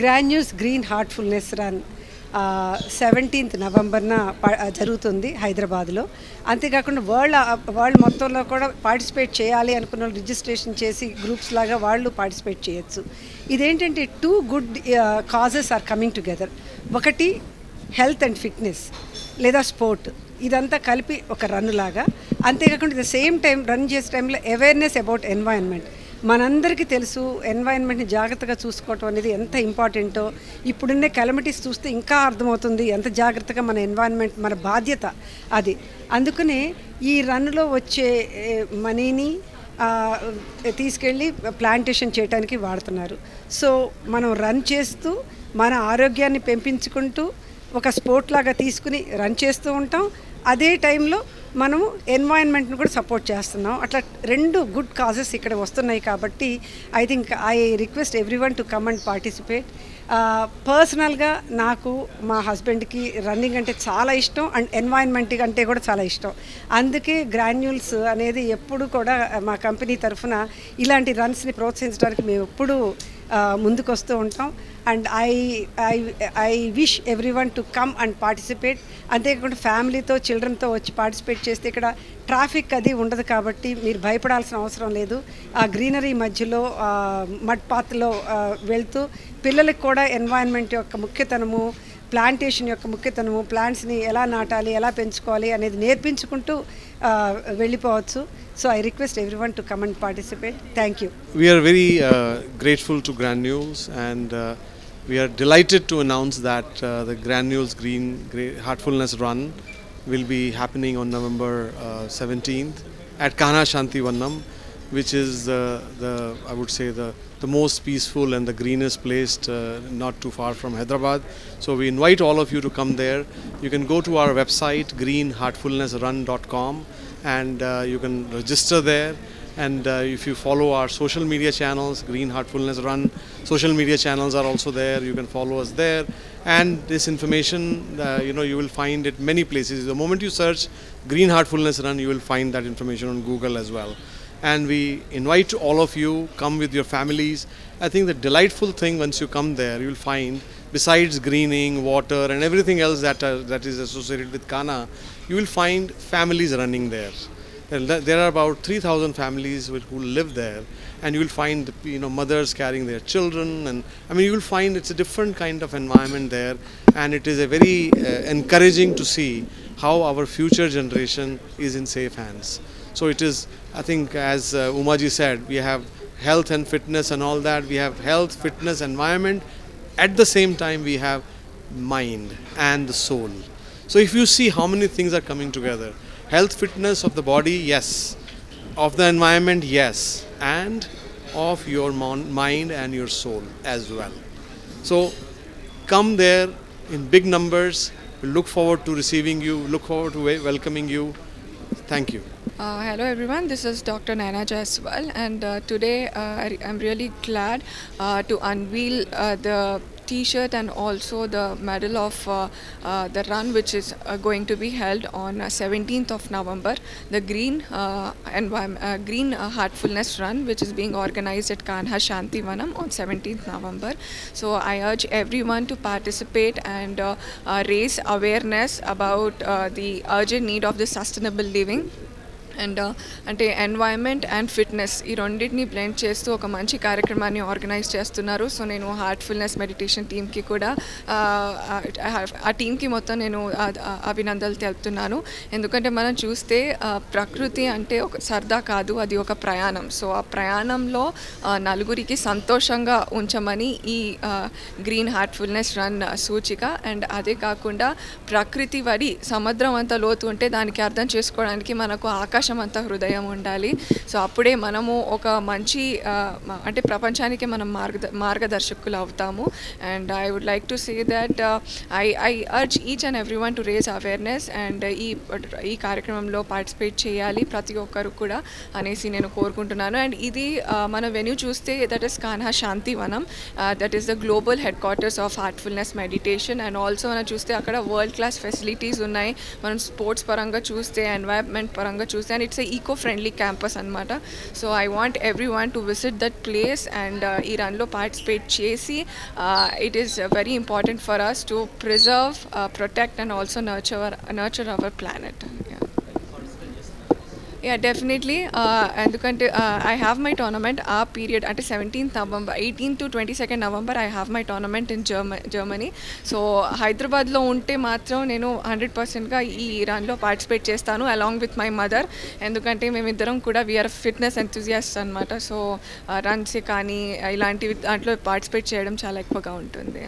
Grand News Green Heartfulness Run seventeenth నవంబర్న ప- జరుగుతుంది హైదరాబాద్లో. అంతేకాకుండా వరల్డ్ వరల్డ్ మొత్తంలో కూడా పార్టిసిపేట్ చేయాలి అనుకున్న వాళ్ళు రిజిస్ట్రేషన్ చేసి గ్రూప్స్ లాగా వాళ్ళు పార్టిసిపేట్ చేయొచ్చు. ఇదేంటంటే two good causes are coming together. ఒకటి హెల్త్ అండ్ ఫిట్నెస్ లేదా స్పోర్ట్. ఇదంతా కలిపి ఒక రన్ లాగా అంతేకాకుండా ద సేమ్ టైం రన్ చేసే టైంలో అవేర్నెస్ అబౌట్ ఎన్వైరన్మెంట్. మనందరికీ తెలుసు ఎన్వైరన్మెంట్ని జాగ్రత్తగా చూసుకోవటం అనేది ఎంత ఇంపార్టెంటో. ఇప్పుడున్నే కెలమిటీస్ చూస్తే ఇంకా అర్థమవుతుంది ఎంత జాగ్రత్తగా మన ఎన్వైరన్మెంట్ మన బాధ్యత అది. అందుకనే ఈ రన్లో వచ్చే మనీని తీసుకెళ్ళి ప్లాంటేషన్ చేయడానికి వాడుతున్నారు. సో మనం రన్ చేస్తూ మన ఆరోగ్యాన్ని పెంపించుకుంటూ ఒక స్పోర్ట్ లాగా తీసుకుని రన్ చేస్తూ ఉంటాం. అదే టైంలో మనము ఎన్వైరన్మెంట్ని కూడా సపోర్ట్ చేస్తున్నాం. అట్లా రెండు గుడ్ కాజెస్ ఇక్కడ వస్తున్నాయి కాబట్టి I think I request everyone to come and participate. పర్సనల్గా నాకు మా హస్బెండ్కి రన్నింగ్ అంటే చాలా ఇష్టం అండ్ ఎన్వైరన్మెంట్ అంటే కూడా చాలా ఇష్టం. అందుకే గ్రాన్యూల్స్ అనేది ఎప్పుడు కూడా మా కంపెనీ తరఫున ఇలాంటి రన్స్ని ప్రోత్సహించడానికి మేము ఎప్పుడూ ముందుకు వస్తూ ఉంటాం. And I I I wish everyone to come and participate. అంతేకాకుండా ఫ్యామిలీతో చిల్డ్రన్తో వచ్చి పార్టిసిపేట్ చేస్తే ఇక్కడ ట్రాఫిక్ అది ఉండదు కాబట్టి మీరు భయపడాల్సిన అవసరం లేదు. ఆ గ్రీనరీ మధ్యలో మడ్ పాత్లో వెళ్తూ పిల్లలకు కూడా ఎన్వైరన్మెంట్ యొక్క ముఖ్యతనము ప్లాంటేషన్ యొక్క ముఖ్యతనము ప్లాంట్స్ని ఎలా నాటాలి ఎలా పెంచుకోవాలి అనేది నేర్పించుకుంటూ వెళ్ళిపోవచ్చు. So I request everyone to come and participate thank you we are very grateful to grand news and we are delighted to announce that the grand news green Heartfulness run will be happening on November seventeenth at Kanha Shanti Vanam which is uh, the, I would say, the, the most peaceful and the greenest place uh, not too far from Hyderabad. So we invite all of you to come there. You can go to our website, greenheartfulnessrun.com, and uh, you can register there. And uh, if you follow our social media channels, Green Heartfulness Run, social media channels are also there. You can follow us there. And this information, uh, you know, you will find it many places. The moment you search Green Heartfulness Run, you will find that information on Google as well. And we invite all of you, come with your families. I think the delightful thing once you come there, you will find besides greening, water, and everything else that, uh, that is associated with Kana, you will find families running there. There are about 3,000 families who live there, and you will find you know mothers carrying their children, and I mean you will find it's a different kind of environment there, and it is a very uh, encouraging to see how our future generation is in safe hands. So it is, I think, as uh, Umaji said, we have health and fitness and all that. We have health, fitness, environment. At the same time, we have mind and the soul. So if you see how many things are coming together, health, fitness of the body, yes, of the environment, yes, and of your mon- mind and your soul as well. So come there in big numbers. We look forward to receiving you. Look forward to welcoming you. Thank you. Uh, hello everyone, this is Dr. Naina Jaiswal and uh, today uh, I, I'm really glad uh, to unveil uh, the t-shirt and also the medal of uh, uh, the run which is uh, going to be held on uh, 17th of November, the Green environment, Green Heartfulness Run which is being organized at Kanha Shanti Vanam on 17th November. So I urge everyone to participate and raise awareness about the urgent need of the sustainable living and అంటే environment and fitness ఈ రెండింటిని blend చేస్తూ ఒక మంచి కార్యక్రమాన్ని organise చేస్తున్నారు. So నేను Heartfulness meditation టీమ్కి కూడా ఆ, టీంకి మొత్తం నేను అభినందనలు తెలుపుతున్నాను. ఎందుకంటే మనం చూస్తే ప్రకృతి అంటే ఒక సరదా కాదు అది ఒక ప్రయాణం. సో ఆ ప్రయాణంలో నలుగురికి సంతోషంగా ఉంచమని ఈ గ్రీన్ హార్ట్ఫుల్నెస్ రన్ సూచిక. అండ్ అదే కాకుండా ప్రకృతి వడి సముద్రం అంత లోతు ఉంటే దానికి అర్థం చేసుకోవడానికి మనకు ఆకాశం అంత హృదయం ఉండాలి. సో అప్పుడే మనము ఒక మంచి అంటే ప్రపంచానికి మనం మార్గ మార్గదర్శకులు అవుతాము. And I would like to say that I I urge each and everyone to raise awareness and ఈ ఈ కార్యక్రమంలో పార్టిసిపేట్ చేయాలి ప్రతి ఒక్కరు కూడా అనేసి నేను కోరుకుంటున్నాను. అండ్ ఇది మన వెన్యూ చూస్తే that is Kanha Shanti Vanam. That is the global headquarters of Heartfulness meditation and also మనం చూస్తే అక్కడ వరల్డ్ క్లాస్ ఫెసిలిటీస్ ఉన్నాయి. మనం స్పోర్ట్స్ పరంగా చూస్తే ఎన్వైర్న్మెంట్ పరంగా చూస్తే and it's eco friendly campus అనమాట so I want everyone to visit that place and ఈ రన్లో పార్టిసిపేట్ చేసి it is very important for us to preserve protect and also nurture nurture our planet yeah definitely uh, ఎందుకంటే I have my tournament ah period అంటే seventeenth November eighteen to twenty second November I have my tournament in జర్మ Germany so హైదరాబాద్లో ఉంటే మాత్రం నేను hundred పర్సెంట్గా ఈ రన్లో participate చేస్తాను అలాంగ్ విత్ మై మదర్ ఎందుకంటే మేమిద్దరం కూడా వీఆర్ ఫిట్నెస్ ఎంతూజియాస్ట్ అనమాట సో రన్స్ కానీ ఇలాంటివి దాంట్లో పార్టిసిపేట్ చేయడం చాలా ఎక్కువగా ఉంటుంది